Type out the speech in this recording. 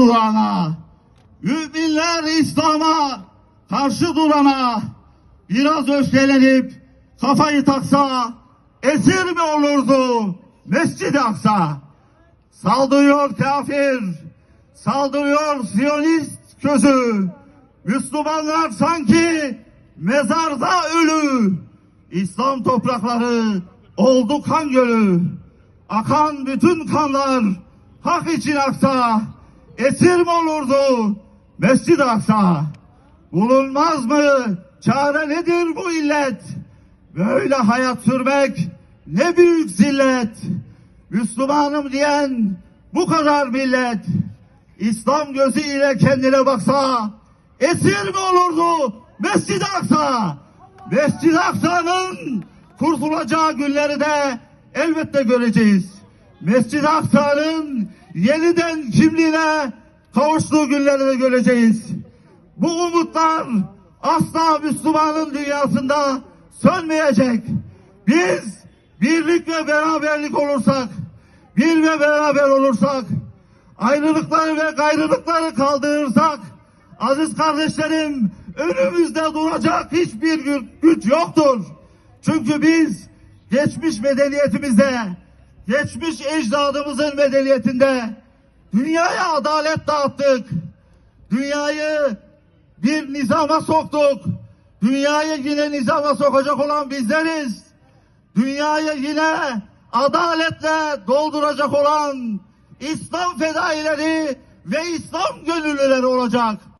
durana, müminler İslam'a karşı durana biraz öfkelenip kafayı taksa esir mi olurdu Mescid-i Aksa? Saldırıyor kafir, saldırıyor Siyonist közü. Müslümanlar sanki mezarda ölü. İslam toprakları oldu kan gölü. Akan bütün kanlar hak için aksa. Esir mi olurdu Mescid-i Aksa? Bulunmaz mı? Çare nedir bu illet? Böyle hayat sürmek ne büyük zillet. Müslümanım diyen bu kadar millet. İslam gözü ile kendine baksa esir mi olurdu Mescid-i Aksa? Mescid-i Aksa'nın kurtulacağı günleri de elbette göreceğiz. Mescid-i Aksa'nın yeniden kimliğine kavuştuğu günleri de göreceğiz. Bu umutlar asla Müslümanın dünyasında sönmeyecek. Biz birlik ve beraberlik olursak, bir ve beraber olursak, ayrılıkları ve gayrılıkları kaldırırsak, aziz kardeşlerim, önümüzde duracak hiçbir gü- güç yoktur. Çünkü biz geçmiş medeniyetimizde, geçmiş ecdadımızın medeniyetinde dünyaya adalet dağıttık. Dünyayı bir nizama soktuk. Dünyayı yine nizama sokacak olan bizleriz. Dünyayı yine adaletle dolduracak olan İslam fedaileri ve İslam gönüllüleri olacak.